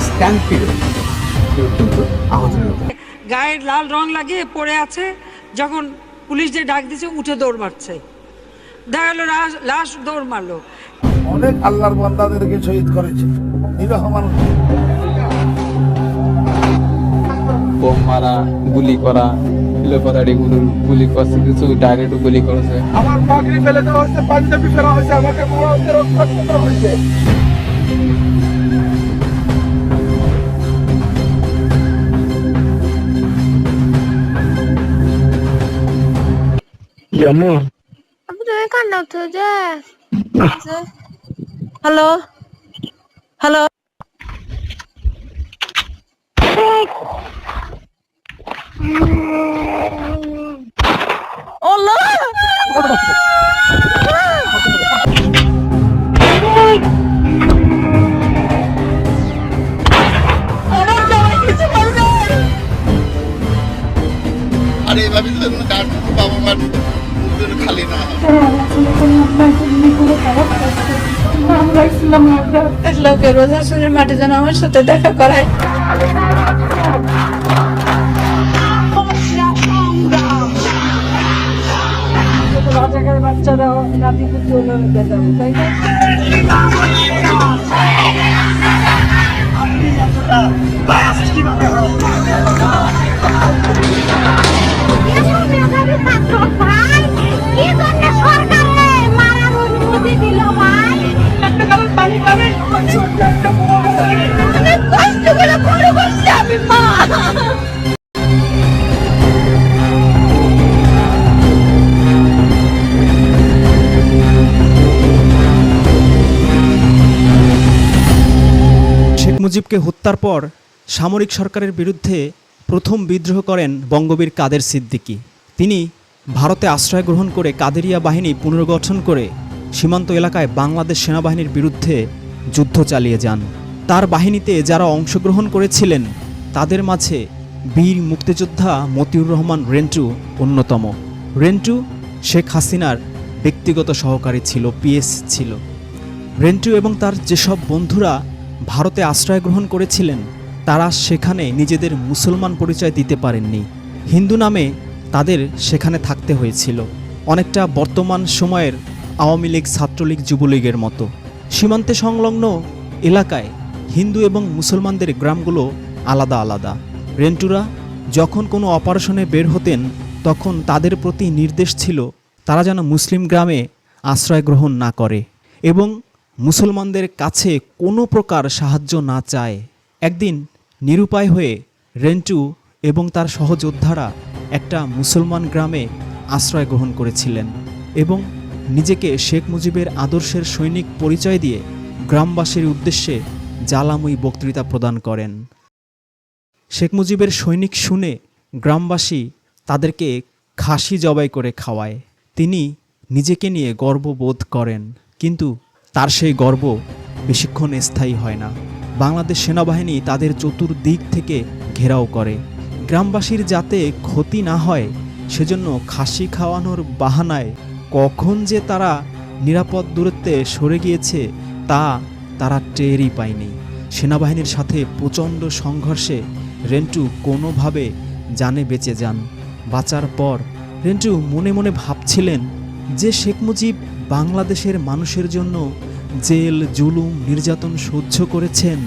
Stamp কিন্তু আহত হয়েছে গায়ের লাল রং লাগিয়ে পড়ে আছে যখন পুলিশ যে ডাক দিছে উঠে দৌড় মারছে। দেখাল লাশ- দৌড় মারলো। অনেক আল্লাহর বান্দাদেরকে শহীদ করেছে। নিরহ মানুষ। বোম মারা গুলি করা লোপাতাড়ি গুলি গুলি করছে কিছু ডাইরেক্ট গুলি করেছে। আমার পাগড়ি ফেলে দেওয়া হয়েছে পাঞ্জাবি ফেলা হয়েছে আমাকে মারা হয়েছে। রক্তাক্ত করা হয়েছে আম্মু তুমি কান্না উঠে যে হ্যালো হ্যালো ওলো লোকের রোজা শুনে মাঠে যেন আমার সাথে দেখা করায়। রাজাকার বাচ্চারা নাতি পুত্র তাই না? শেখ মুজিবকে হত্যার পর সামরিক সরকারের বিরুদ্ধে প্রথম বিদ্রোহ করেন বঙ্গবীর কাদের সিদ্দিকী। তিনি ভারতে আশ্রয় গ্রহণ করে কাদেরিয়া বাহিনী পুনর্গঠন করে সীমান্ত এলাকায় বাংলাদেশ সেনাবাহিনীর বিরুদ্ধে যুদ্ধ চালিয়ে যান। তার বাহিনীতে যারা অংশগ্রহণ করেছিলেন, তাদের মাঝে বীর মুক্তিযোদ্ধা মতিউর রহমান রেন্টু অন্যতম। রেন্টু শেখ হাসিনার ব্যক্তিগত সহকারী ছিল, পিএস ছিল। রেন্টু এবং তার যেসব বন্ধুরা ভারতে আশ্রয় গ্রহণ করেছিলেন, তারা সেখানে নিজেদের মুসলমান পরিচয় দিতে পারেননি। হিন্দু নামে তাদের সেখানে থাকতে হয়েছিল। অনেকটা বর্তমান সময়ের আওয়ামী লীগ, ছাত্রলীগ, যুবলীগের মতো। সীমান্তে সংলগ্ন এলাকায় হিন্দু এবং মুসলমানদের গ্রামগুলো আলাদা আলাদা। রেন্টুরা যখন কোনো অপারেশনে বের হতেন, তখন তাদের প্রতি নির্দেশ ছিল, তারা যেন মুসলিম গ্রামে আশ্রয় গ্রহণ না করে এবং মুসলমানদের কাছে কোনো প্রকার সাহায্য না চায়। একদিন নিরুপায় হয়ে রেন্টু এবং তার সহযোদ্ধারা একটা মুসলমান গ্রামে আশ্রয় গ্রহণ করেছিলেন এবং নিজেকে শেখ মুজিবের আদর্শের সৈনিক পরিচয় দিয়ে গ্রামবাসীর উদ্দেশ্যে জ্বালাময়ী বক্তৃতা প্রদান করেন। শেখ মুজিবের সৈনিক শুনে গ্রামবাসী তাদেরকে খাসি জবাই করে খাওয়ায়। তিনি নিজেকে নিয়ে গর্ববোধ করেন, কিন্তু তার সেই গর্ব বেশিক্ষণ স্থায়ী হয় না। বাংলাদেশ সেনাবাহিনী তাদের চতুর্দিক থেকে ঘেরাও করে। গ্রামবাসীর যাতে ক্ষতি না হয়, সেজন্য খাসি খাওয়ানোর বাহানায় কখন যে তারা নিরাপদ দূরত্বে সরে গিয়েছে, তা তারা টেরই পায়নি। সেনাবাহিনীর সাথে প্রচণ্ড সংঘর্ষে রেন্টু কোনোভাবে জানে বেঁচে যান। বাঁচার পর রেন্টু মনে মনে ভাবছিলেন যে শেখ মুজিব বাংলাদেশের মানুষের জন্য জেল, জুলুম, নির্যাতন সহ্য করেছেন,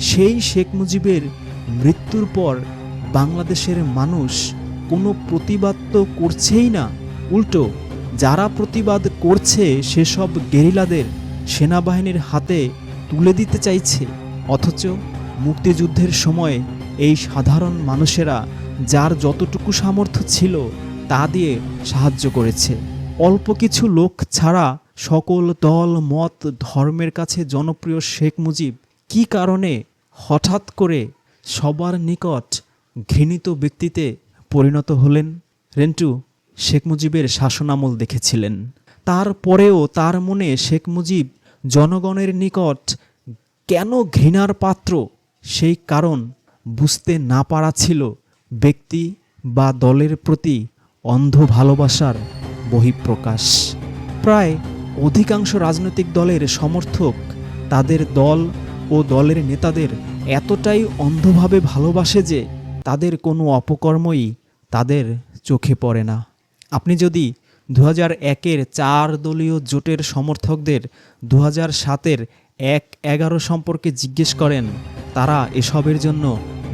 সেই শেখ মুজিবের মৃত্যুর পর বাংলাদেশের মানুষ কোনো প্রতিবাদ তো করছেই না। উল্টো, যারা প্রতিবাদ করছে সেসব গেরিলাদের সেনাবাহিনীর হাতে তুলে দিতে চাইছে, অথচ মুক্তিযুদ্ধের সময় এই সাধারণ মানুষেরা যার যতটুকু সামর্থ্য ছিল তা দিয়ে সাহায্য করেছে। অল্প কিছু লোক ছাড়া সকল দল, মত, ধর্মের কাছে জনপ্রিয় শেখ মুজিব কী কারণে হঠাৎ করে সবার নিকট ঘৃণিত ব্যক্তিতে পরিণত হলেন? রেন্টু, শেখ মুজিবের শাসনামল দেখেছিলেন। তারপরেও তার মনে শেখ মুজিব জনগণের নিকট কেন ঘৃণার পাত্র? সেই কারণ বুঝতে না পারা ছিল ব্যক্তি বা দলের প্রতি অন্ধ ভালোবাসার বহিঃপ্রকাশ। প্রায় অধিকাংশ রাজনৈতিক দলের সমর্থক তাদের দল ও দলের নেতাদের এতটাই অন্ধভাবে ভালোবাসে যে তাদের কোনো অপকর্মই তাদের চোখে পড়ে না। আপনি যদি দু হাজার একের চার দলীয় জোটের সমর্থকদের দু সাতের এক এগারো সম্পর্কে জিজ্ঞেস করেন। তারা এসবের জন্য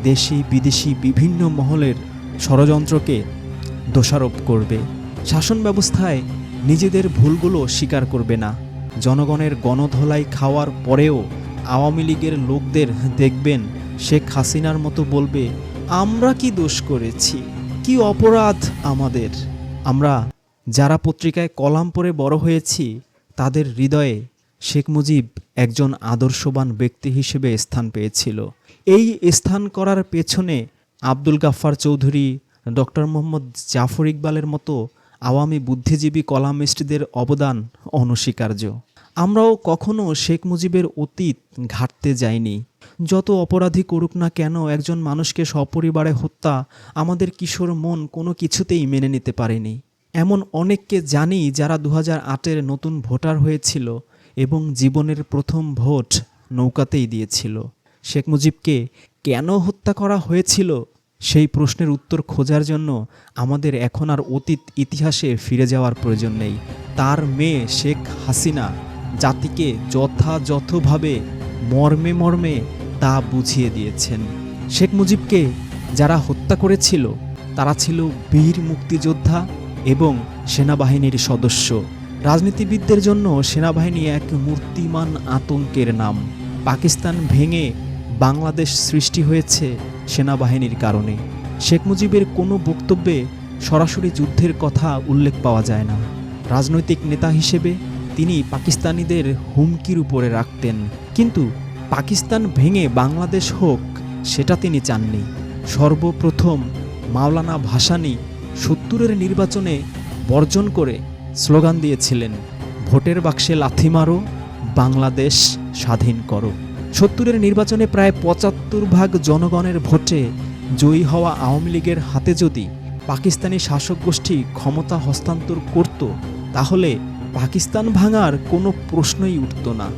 দেশি, বিদেশি বিভিন্ন মহলের ষড়যন্ত্রকে দোষারোপ করবে। শাসন ব্যবস্থায় নিজেদের ভুলগুলো স্বীকার করবে না। জনগণের গণধোলাই খাওয়ার পরেও আওয়ামী লীগের লোকদের দেখবেন, শেখ হাসিনার মতো বলবে, আমরা কি দোষ করেছি? কি অপরাধ আমাদের? আমরা যারা পত্রিকায় কলাম পড়ে বড় হয়েছি, তাদের হৃদয়ে শেখ মুজিব একজন আদর্শবান ব্যক্তি হিসেবে স্থান পেয়েছিল। এই স্থান করার পেছনে আব্দুল গাফফার চৌধুরী, ডক্টর মোহাম্মদ জাফর ইকবালের মতো আওয়ামী বুদ্ধিজীবী কলামিস্টদের অবদান অনস্বীকার্য। আমরাও কখনো শেখ মুজিবের অতীত ঘাটতে যাইনি। যত অপরাধী করুক না কেন, একজন মানুষকে সপরিবারে হত্যা আমাদের কিশোর মন কোনো কিছুতেই মেনে নিতে পারেনি। এমন অনেককে জানি যারা দু হাজার আটের নতুন ভোটার হয়েছিল এবং জীবনের প্রথম ভোট নৌকাতেই দিয়েছিল। শেখ মুজিবকে কেন হত্যা করা হয়েছিল? সেই প্রশ্নের উত্তর খোঁজার জন্য আমাদের এখন আর অতীত ইতিহাসে ফিরে যাওয়ার প্রয়োজন নেই। তার মেয়ে শেখ হাসিনা জাতিকে যথাযথভাবে মর্মে মর্মে তা বুঝিয়ে দিয়েছেন। শেখ মুজিবকে যারা হত্যা করেছিল, তারা ছিল বীর মুক্তিযোদ্ধা এবং সেনাবাহিনীর সদস্য। রাজনীতিবিদদের জন্য সেনাবাহিনী এক মূর্তিমান আতঙ্কের নাম। পাকিস্তান ভেঙে বাংলাদেশ সৃষ্টি হয়েছে সেনাবাহিনীর কারণে। শেখ মুজিবের কোনো বক্তব্যে সরাসরি যুদ্ধের কথা উল্লেখ পাওয়া যায় না। রাজনৈতিক নেতা হিসেবে তিনি পাকিস্তানিদের হুমকির উপরে রাখতেন। কিন্তু পাকিস্তান ভেঙে বাংলাদেশ হোক, সেটা তিনি চাননি। সর্বপ্রথম মাওলানা ভাসানী সত্তরের নির্বাচনে বর্জন করে স্লোগান দিয়েছিলেন, ভোটের বাক্সে লাথি মারো, বাংলাদেশ স্বাধীন করো। সত্তরের নির্বাচনে প্রায় পঁচাত্তর ভাগ জনগণের ভোটে জয়ী হওয়া আওয়ামী লীগের হাতে যদি পাকিস্তানি শাসক গোষ্ঠী ক্ষমতা হস্তান্তর করত, তাহলে পাকিস্তান ভাঙার কোনো প্রশ্নই উঠত না।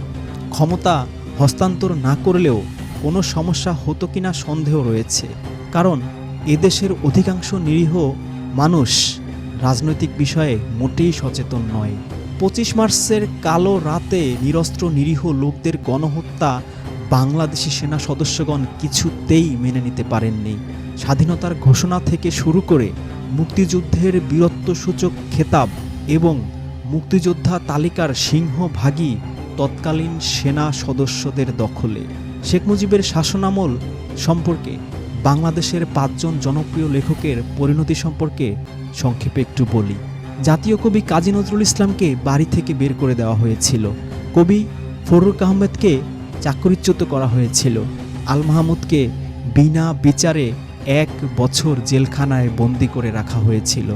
ক্ষমতা হস্তান্তর না করলেও কোনো সমস্যা হতো কিনা সন্দেহ রয়েছে। কারণ এদেশের অধিকাংশ নিরীহ মানুষ রাজনৈতিক বিষয়ে মোটেই সচেতন নয়। পঁচিশ মার্চের কালো রাতে নিরস্ত্র নিরীহ লোকদের গণহত্যা বাংলাদেশি সেনা সদস্যগণ কিছুতেই মেনে নিতে পারেননি। স্বাধীনতার ঘোষণা থেকে শুরু করে মুক্তিযুদ্ধের বীরত্বসূচক খেতাব এবং মুক্তিযোদ্ধা তালিকার সিংহভাগই তৎকালীন সেনা সদস্যদের দখলে। শেখ মুজিবের শাসনামল সম্পর্কে বাংলাদেশের পাঁচজন জনপ্রিয় লেখকের পরিণতি সম্পর্কে সংক্ষেপে একটু বলি। জাতীয় কবি কাজী নজরুল ইসলামকে বাড়ি থেকে বের করে দেওয়া হয়েছিল। কবি ফরুক আহমেদকে চাকরিচ্যুত করা হয়েছিল। আল মাহমুদকে বিনা বিচারে এক বছর জেলখানায় বন্দি করে রাখা হয়েছিল।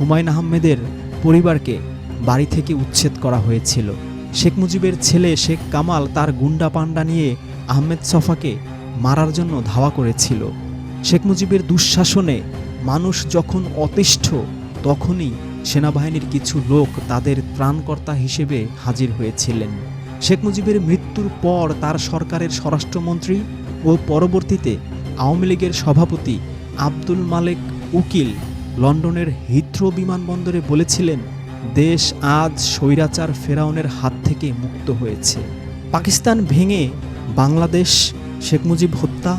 হুমায়ুন আহমেদের পরিবারকে বাড়ি থেকে উচ্ছেদ করা হয়েছিল। শেখ মুজিবের ছেলে শেখ কামাল তার গুন্ডা পান্ডা নিয়ে আহমেদ সফাকে মারার জন্য ধাওয়া করেছিল। শেখ মুজিবের দুঃশাসনে মানুষ যখন অতিষ্ঠ, তখনই সেনাবাহিনীর কিছু লোক তাদের ত্রাণকর্তা হিসেবে হাজির হয়েছিলেন। শেখ মুজিবের মৃত্যুর পর তার সরকারের স্বরাষ্ট্রমন্ত্রী ও পরবর্তীতে আওয়ামী লীগের সভাপতি আব্দুল মালেক উকিল লন্ডনের হিথ্রো বিমানবন্দরে বলেছিলেন, দেশ আজ স্বৈরাচার ফেরাউনের হাত থেকে মুক্ত হয়েছে। পাকিস্তান ভেঙে বাংলাদেশ, শেখ মুজিব হত্যা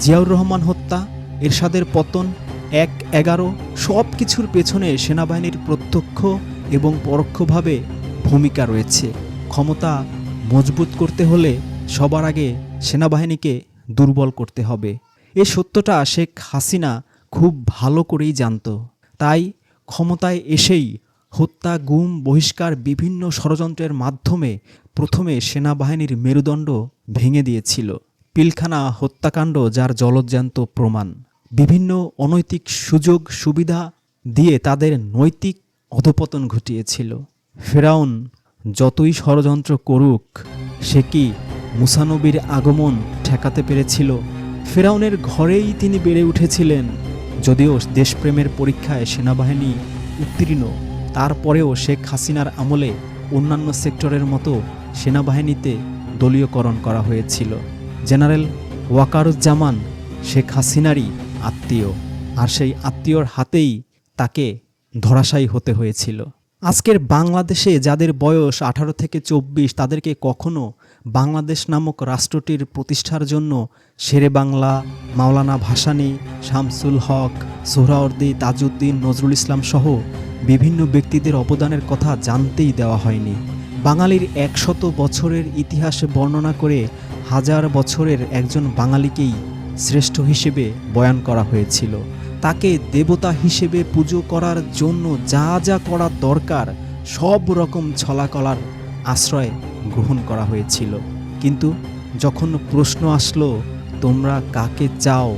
জিয়াউর রহমান হত্যা, এরশাদের পতন, এক এগারো সব কিছুর পেছনে সেনাবাহিনীর প্রত্যক্ষ এবং পরোক্ষভাবে ভূমিকা রয়েছে। ক্ষমতা মজবুত করতে হলে সবার আগে সেনাবাহিনীকে দুর্বল করতে হবে। এ সত্যটা শেখ হাসিনা খুব ভালো করেই জানত। তাই ক্ষমতায় এসেই হত্যা, গুম, বহিষ্কার বিভিন্ন ষড়যন্ত্রের মাধ্যমে প্রথমে সেনাবাহিনীর মেরুদণ্ড ভেঙে দিয়েছিল। পিলখানা হত্যাকাণ্ড যার জলজ্যান্ত প্রমাণ। বিভিন্ন অনৈতিক সুযোগ, সুবিধা দিয়ে তাদের নৈতিক অধপতন ঘটিয়েছিল। ফেরাউন যতই ষড়যন্ত্র করুক, সে কি মুসানবির আগমন ঠেকাতে পেরেছিল? ফেরাউনের ঘরেই তিনি বেড়ে উঠেছিলেন, যদিও দেশপ্রেমের পরীক্ষায় সেনাবাহিনী উত্তীর্ণ। তারপরেও শেখ হাসিনার আমলে অন্যান্য সেক্টরের মতো সেনাবাহিনীতে দলীয়করণ করা হয়েছিল। জেনারেল ওয়াকারুজ্জামান শেখ হাসিনারই আত্মীয়, আর সেই আত্মীয়র হাতেই তাকে ধরাশায়ী হতে হয়েছিল। আজকের বাংলাদেশে যাদের বয়স আঠারো থেকে চব্বিশ, তাদেরকে কখনো বাংলাদেশ নামক রাষ্ট্রটির প্রতিষ্ঠার জন্য শেরে বাংলা, মাওলানা ভাসানী, শামসুল হক, সোহরাওয়ার্দী, তাজউদ্দিন, নজরুল ইসলাম সহ বিভিন্ন ব্যক্তিদের অবদানের কথা জানতেই দেওয়া হয়নি। বাঙালির একশত বছরের ইতিহাস বর্ণনা করে হাজার বছরের একজন বাঙালিকেই শ্রেষ্ঠ হিসেবে বয়ান করা হয়েছিল। তাকে দেবতা হিসেবে পুজো করার জন্য যা যা করা দরকার, সব রকম ছলাকলার আশ্রয় গ্রহণ করা হয়েছিল। কিন্তু যখন প্রশ্ন আসলো, তোমরা কাকে চাও,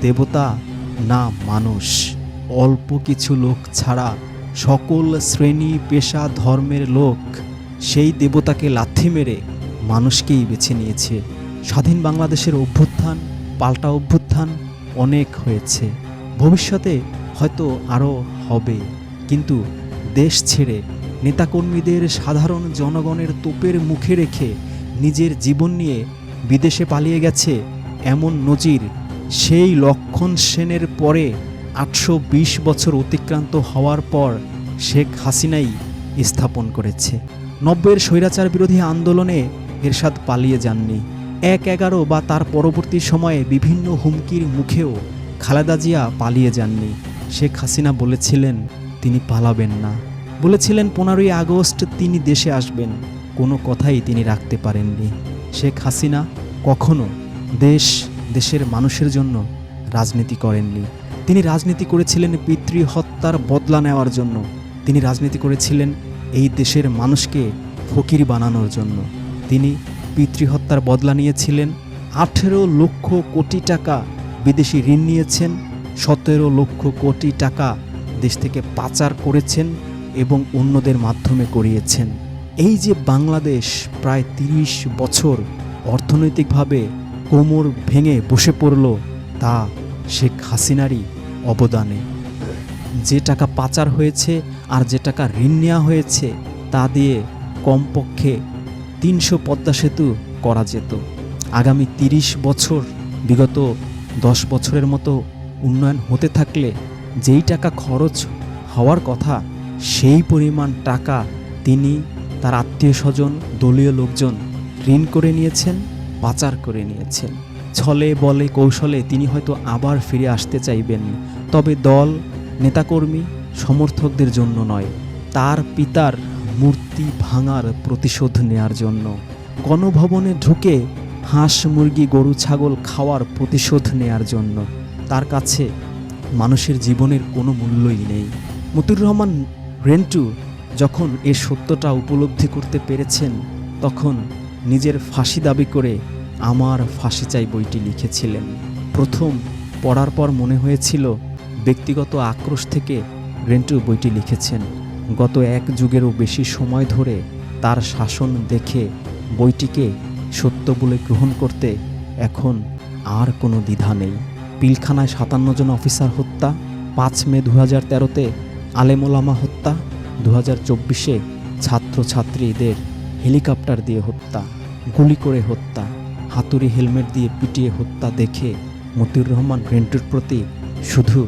দেবতা না মানুষ? অল্প কিছু লোক ছাড়া সকল শ্রেণি, পেশা, ধর্মের লোক সেই দেবতাকে লাথি মেরে মানুষকেই বেছে নিয়েছে। স্বাধীন বাংলাদেশের অভ্যুত্থান, পাল্টা অভ্যুত্থান অনেক হয়েছে। ভবিষ্যতে হয়তো আরও হবে। কিন্তু দেশ ছেড়ে নেতাকর্মীদের, সাধারণ জনগণের তোপের মুখে রেখে নিজের জীবন নিয়ে বিদেশে পালিয়ে গেছে এমন নজির, সেই লক্ষণ সেনের পরে আটশো বিশ বছর অতিক্রান্ত হওয়ার পর শেখ হাসিনাই স্থাপন করেছে। নব্বইয়ের স্বৈরাচার বিরোধী আন্দোলনে এরশাদ পালিয়ে যাননি। এক এগারো বা তার পরবর্তী সময়ে বিভিন্ন হুমকির মুখেও খালেদা জিয়া পালিয়ে যাননি। শেখ হাসিনা বলেছিলেন, তিনি পালাবেন না। বলেছিলেন, পনেরোই আগস্ট তিনি দেশে আসবেন। কোনো কথাই তিনি রাখতে পারেননি। শেখ হাসিনা কখনো দেশ, দেশের মানুষের জন্য রাজনীতি করেননি। তিনি রাজনীতি করেছিলেন পিতৃ হত্যার বদলা নেওয়ার জন্য। তিনি রাজনীতি করেছিলেন এই দেশের মানুষকে ফকির বানানোর জন্য। তিনি পিতৃহত্যার বদলা নিয়েছিলেন। আঠেরো লক্ষ কোটি টাকা বিদেশি ঋণ নিয়েছেন। সতেরো লক্ষ কোটি টাকা দেশ থেকে পাচার করেছেন এবং অন্যদের মাধ্যমে করিয়েছেন। এই যে বাংলাদেশ প্রায় তিরিশ বছর অর্থনৈতিকভাবে কোমর ভেঙে বসে পড়ল, তা শেখ হাসিনারই অবদানে। যে টাকা পাচার হয়েছে আর যে টাকা ঋণ নেওয়া হয়েছে, তা দিয়ে কমপক্ষে তিনশো পদ্মা সেতু করা যেত। আগামী তিরিশ বছর, বিগত দশ বছরের মতো উন্নয়ন হতে থাকলে যেই টাকা খরচ হওয়ার কথা, সেই পরিমাণ টাকা তিনি তার আত্মীয় স্বজন, দলীয় লোকজন ঋণ করে নিয়েছেন, পাচার করে নিয়েছেন। ছলে বলে কৌশলে তিনি হয়তো আবার ফিরে আসতে চাইবেন। তবে দল, নেতাকর্মী, সমর্থকদের জন্য নয়, তার পিতার মূর্তি ভাঙার প্রতিশোধ নেয়ার জন্য। গণভবনে ঢুকে হাঁস, মুরগি, গরু, ছাগল খাওয়ার প্রতিশোধ নেয়ার জন্য। তার কাছে মানুষের জীবনের কোনো মূল্যই নেই। মতিউর রহমান রেন্টু যখন এ সত্যটা উপলব্ধি করতে পেরেছেন, তখন নিজের ফাঁসি দাবি করে আমার ফাঁসি চাই বইটি লিখেছিলেন। প্রথম পড়ার পর মনে হয়েছিল ব্যক্তিগত আক্রোশ থেকে রেন্টু বইটি লিখেছেন। গত এক যুগেরও বেশি সময় ধরে তার শাসন দেখে বইটিকে সত্য বলে গ্রহণ করতে এখন আর কোনো দ্বিধা নেই। পিলখানায় সাতান্ন জন অফিসার হত্যা, পাঁচ মে দু হাজার তেরোতে আলেমোলামা হত্যা দু হাজার চব্বিশে ছাত্রছাত্রীদের হেলিকপ্টার দিয়ে হত্যা, গুলি করে হত্যা, হাতুড়ি হেলমেট দিয়ে পিটিয়ে হত্যা দেখে মতিউর রহমান রেন্টুর প্রতি শুধু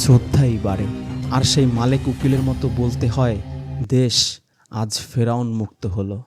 শ্রদ্ধাই বাড়ে। আর সেই মালেক উকিলের মতো বলতে হয়, দেশ আজ ফেরাউন মুক্ত হলো।